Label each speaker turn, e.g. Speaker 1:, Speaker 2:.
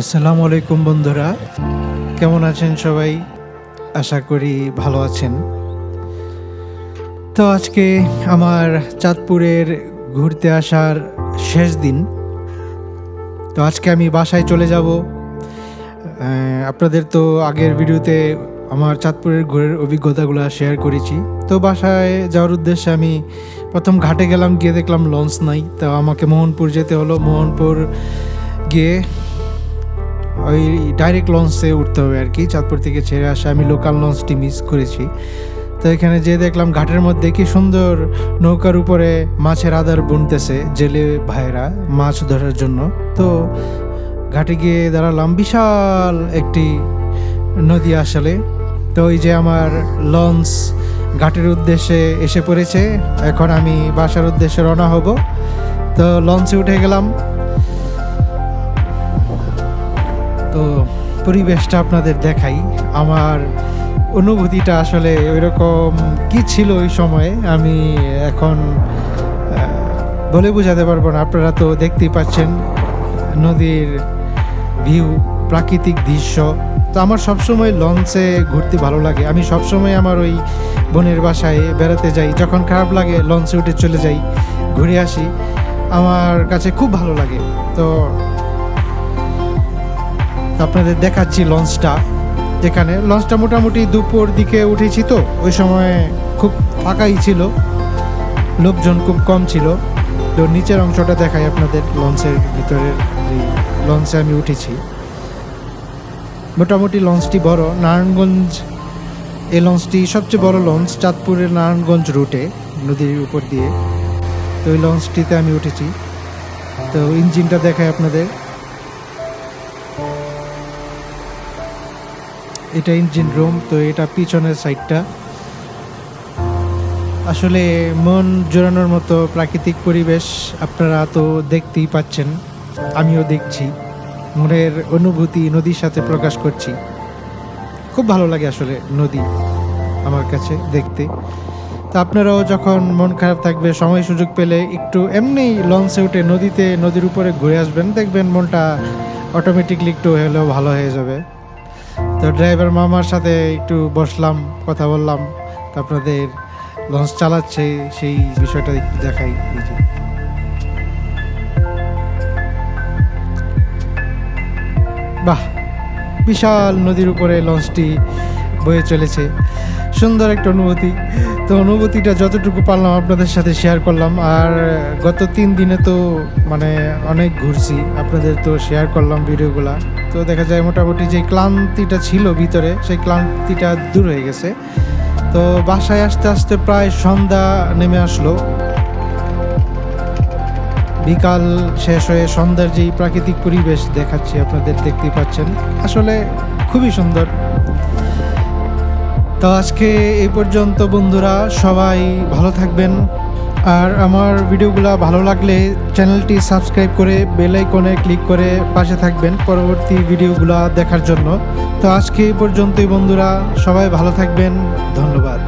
Speaker 1: আসসালামু আলাইকুম বন্ধুরা। কেমন আছেন সবাই? আশা করি ভালো আছেন। তো আজকে আমার চাঁদপুরের ঘুরতে আসার শেষ দিন। তো আজকে আমি বাসায় চলে যাব। আপনাদের তো আগের ভিডিওতে আমার চাঁদপুরের ঘোরের অভিজ্ঞতাগুলো শেয়ার করেছি। তো বাসায় যাওয়ার উদ্দেশ্যে আমি প্রথম ঘাটে গেলাম, গিয়ে দেখলাম লঞ্চ নাই। তো আমাকে মোহনপুর যেতে হলো। মোহনপুর গিয়ে ওই ডাইরেক্ট লঞ্চে উঠতে হবে আর কি। চাঁদপুর থেকে ছেড়ে আসা আমি লোকাল লঞ্চটি মিস করেছি। তো এখানে যে দেখলাম ঘাটের মধ্যে কি সুন্দর নৌকার উপরে মাছের আদার বুনতেছে জেলে ভাইরা মাছ ধরার জন্য। তো ঘাটে গিয়ে দাঁড়ালাম বিশাল একটি নদী আসলে। তো ওই যে আমার লঞ্চ ঘাটের উদ্দেশ্যে এসে পড়েছে। এখন আমি বাসার উদ্দেশ্যে রওনা হব। তো লঞ্চে উঠে গেলাম। পরিবেশটা আপনাদের দেখাই। আমার অনুভূতিটা আসলে ওইরকম কি ছিল ওই সময়ে, আমি এখন বলে বোঝাতে পারব না। আপনারা তো দেখতেই পাচ্ছেন নদীর ভিউ, প্রাকৃতিক দৃশ্য। তো আমার সবসময় লঞ্চে ঘুরতে ভালো লাগে। আমি সবসময় আমার ওই বোনের বাসায় বেড়াতে যাই। যখন খারাপ লাগে, লঞ্চে উঠে চলে যাই, ঘুরে আসি। আমার কাছে খুব ভালো লাগে। তো তো আপনাদের দেখাচ্ছি লঞ্চটা। যেখানে লঞ্চটা মোটামুটি দুপুর দিকে উঠেছি তো, ওই সময় খুব ফাঁকাই ছিল, লোকজন খুব কম ছিল। তো নিচের অংশটা দেখাই আপনাদের লঞ্চের ভিতরের লঞ্চে আমি উঠেছি। মোটামুটি লঞ্চটি বড়, নারায়ণগঞ্জ, এই লঞ্চটি সবচেয়ে বড় লঞ্চ, চাঁদপুরের নারায়ণগঞ্জ রুটে, নদীর উপর দিয়ে। তো ওই লঞ্চটিতে আমি উঠেছি। তো ইঞ্জিনটা দেখাই আপনাদের। এটা ইঞ্জিন রুম তো এটা পিছনের সাইডটা আসলে মন জোরানোর মতো প্রাকৃতিক পরিবেশ আপনারা তো দেখতেই পাচ্ছেন, আমিও দেখছি। মনের অনুভূতি নদীর সাথে প্রকাশ করছি। খুব ভালো লাগে আসলে নদী আমার কাছে দেখতে। তা আপনারাও যখন মন খারাপ থাকবে, সময় সুযোগ পেলে একটু এমনি লঞ্চে উঠে নদীতে, নদীর উপরে ঘুরে আসবেন, দেখবেন মনটা অটোমেটিকলি একটু হলেও ভালো হয়ে যাবে। তো ড্রাইভার মামার সাথে একটু বসলাম, কথা বললাম, তো আপনাদের লঞ্চ চালাচ্ছে, সেই বিষয়টা একটু দেখাই বাহ, বিশাল নদীর উপরে লঞ্চটি বয়ে চলেছে। সুন্দর একটা অনুভূতি। তো অনুভূতিটা যতটুকু পারলাম আপনাদের সাথে শেয়ার করলাম, আর গত তিন দিনে তো মানে অনেক ঘুরছি, আপনাদের তো শেয়ার করলাম ভিডিওগুলা। তো দেখা যায় মোটামুটি যে ক্লান্তিটা ছিল ভিতরে, সেই ক্লান্তিটা দূর হয়ে গেছে। তো বাসায় আসতে আসতে প্রায় সন্ধ্যা নেমে আসলো। বিকাল শেষ হয়ে সন্ধ্যার যেই প্রাকৃতিক পরিবেশ দেখাচ্ছি, আপনাদের দেখতেই পাচ্ছেন, আসলে খুবই সুন্দর। তো আজকে এই পর্যন্ত বন্ধুরা, সবাই ভালো থাকবেন। আর আমার ভিডিওগুলো ভালো লাগলে চ্যানেলটি সাবস্ক্রাইব করে বেল আইকনে ক্লিক করে পাশে থাকবেন পরবর্তী ভিডিওগুলো দেখার জন্য। তো আজকে এই পর্যন্তই বন্ধুরা, সবাই ভালো থাকবেন, ধন্যবাদ।